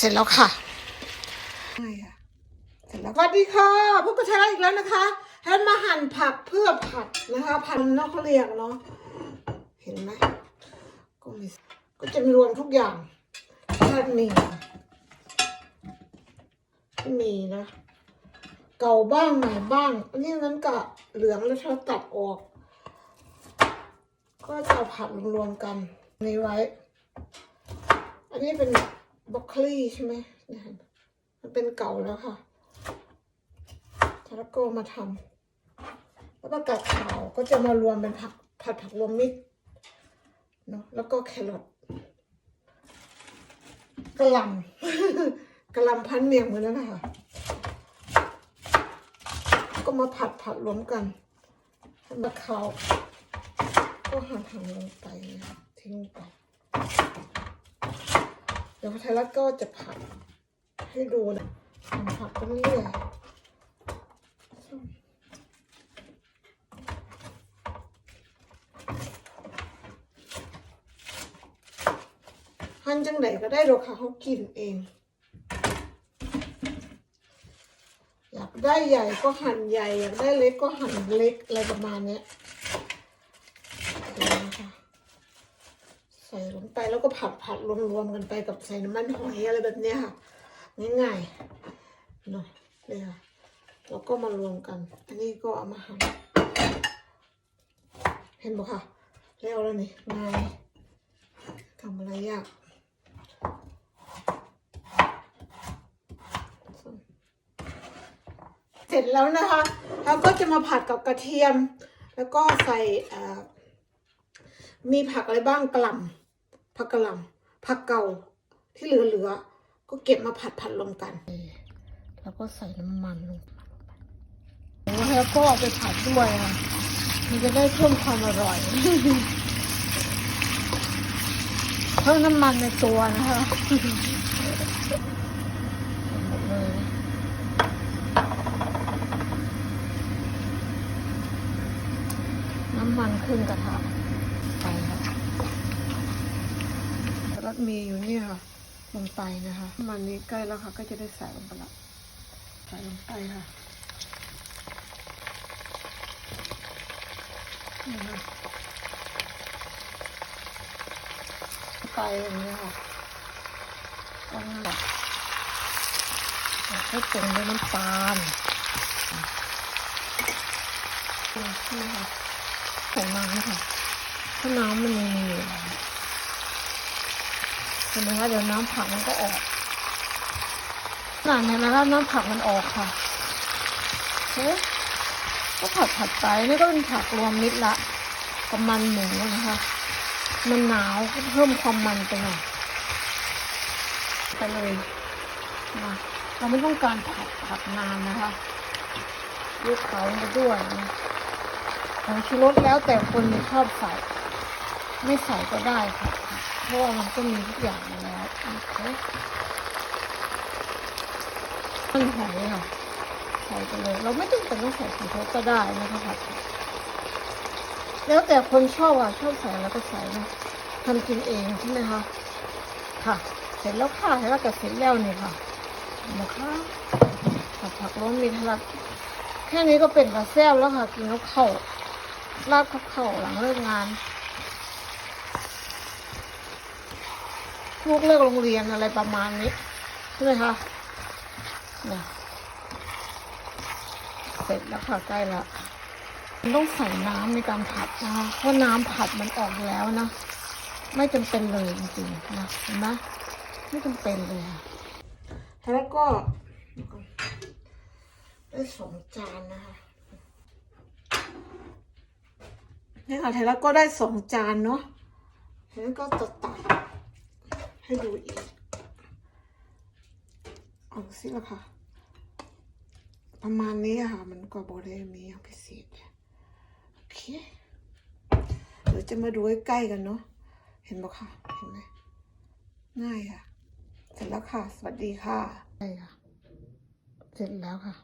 เสร็จแล้วค่ะใช่ค่ะเสร็จแล้วสวัสดีค่ะพบกับชาอีกแล้วนะคะแทนมาหั่นผักเพื่อผัดนะคะผัดนอกเขาเรียกเนาะเห็นไหมก็มีก็จะมีรวมทุกอย่างแค่มีมีนะเก่าบ้างใหม่บ้างอันนี้นั้นกะเหลืองแล้วเราตัดออก ก็จะผัดรวมๆกันในไว้ อันนี้เป็น บรอกโคลีใช่ไหมนี่ยมันเป็นเก่าแล้วค่ะแล้วก็มาทำแล้วก็กัดขาวก็จะมารวมเป็นผักผัดผักรวมมิตรเนาะแล้วก็แครอทกระลำกระลำพันเมียงเหมือนนั้นนะคะก็มาผัดผัดรวมกันให้มะขาวก็หั่นหั่นลงไปทิ้งไป เดี๋ยวพัทยรัฐก็จะผัดให้ดูนะผัดไปเรื่อยหั่นจังไหนก็ได้หรอกค่ะเขากินเอง อยากได้ใหญ่ก็หั่นใหญ่ อยากได้เล็กก็หั่นเล็กอะไรประมาณนี้ยเดี๋ยวนะคะ ใส่ลงไปแล้วก็ผัดผัดรวมๆกันไปกับใส่น้ำมันหอยอะไรแบบเนี้ยค่ะ ง่ายๆเนาะเลยค่ะแล้วก็มารวมกัน อันนี้ก็เอามาหั่นเห็นบ่ค่ะแล้วแล้วนี่ง่ายทำอะไรยากเสร็จแล้วนะคะ แล้วก็จะมาผัดกับกระเทียม แล้วก็ใส่อ่า มีผักอะไรบ้างกะหล่ำผักกะหล่ำผักเก่าที่เหลือๆก็เก็บมาผัดผัดรวมกัน แล้วก็ใส่น้ำมันลงไปแล้วก็เอาไปผัดด้วยค่ะมันจะได้เพิ่มความอร่อยเพิ่มน้ำมันในตัวนะคะหมดเลยน้ำมันขึ้นกระทะ ไปค่ะรส มีอยู่นี่ค่ะ ลงไปนะคะ มันนี้ใกล้แล้วค่ะ ก็จะได้ใส่ลงไปละใส่ลงไปค่ะนี่ค่ะไปอย่างนี้ค่ะต้องแบบให้ปรุงด้วยน้ำตาลนี่ค่ะใส่น้ำค่ะถ้าน้ำมันยังมีอยู่เห็นไหมคะเดี๋ยวน้ำผักมันก็ออกหลังจากนั้นแล้วน้ำผักมันออกค่ะเฮ้ยก็ผัดผัดไปนี่ก็เป็นผักรวมมิตรละกับมันหมูนะคะ มันหนาวก็เพิ่มความมันไปหน่อยไปเลยนะเราไม่ต้องการผัดผัดนานนะคะลูกเขามาด้วยนะของชูรสแล้วแต่คนชอบใส่ ไม่ใส่ก็ได้ค่ะ เพราะว่ามันก็มีทุกอย่างแล้วนะคะมันหอยค่ะใส่ไปเลย เราไม่ต้องเป็นต้องใส่สีเขาก็ได้นะคะผัดแล้วแต่คนชอบอะชอบใส่แล้วก็ใส่นะทำกินเองใช่ไหมคะค่ะ เสร็จแล้วค่ะเสร็จแล้วก็เสร็จแล้วนี่ค่ะนะคะผัดผักร้อนมีทะลักแค่นี้ก็เป็นกระแซ่บแล้วค่ะกินกับข้าวราดกับข้าวหลังเลิกงาน ลูกเลิกโรงเรียนอะไรประมาณนี้ใช่ไหมคะเนี่ยเสร็จแล้วค่ะใกล้ละมันต้องใส่น้ำในการผัดนะคะเพราะน้ำผัดมันออกแล้วนะ ไม่จำเป็นเลยจริงๆนะเห็นไหมไม่จำเป็นเลยแล้วก็ได้สองจานนะคะนี่ค่ะไทยรัฐก็ได้สองจานเนาะไทยรัฐก็จะตัก ให้ดูอีกเอาสิละค่ะ ประมาณนี้ค่ะ มันก็บอได้มีอย่างพิเศษโอเคเดี๋ยวจะมาดูใกล้ๆกันเนาะเห็นปะค่ะ เห็นไหมง่ายค่ะ เสร็จแล้วค่ะ สวัสดีค่ะใช่ค่ะ เสร็จแล้วค่ะ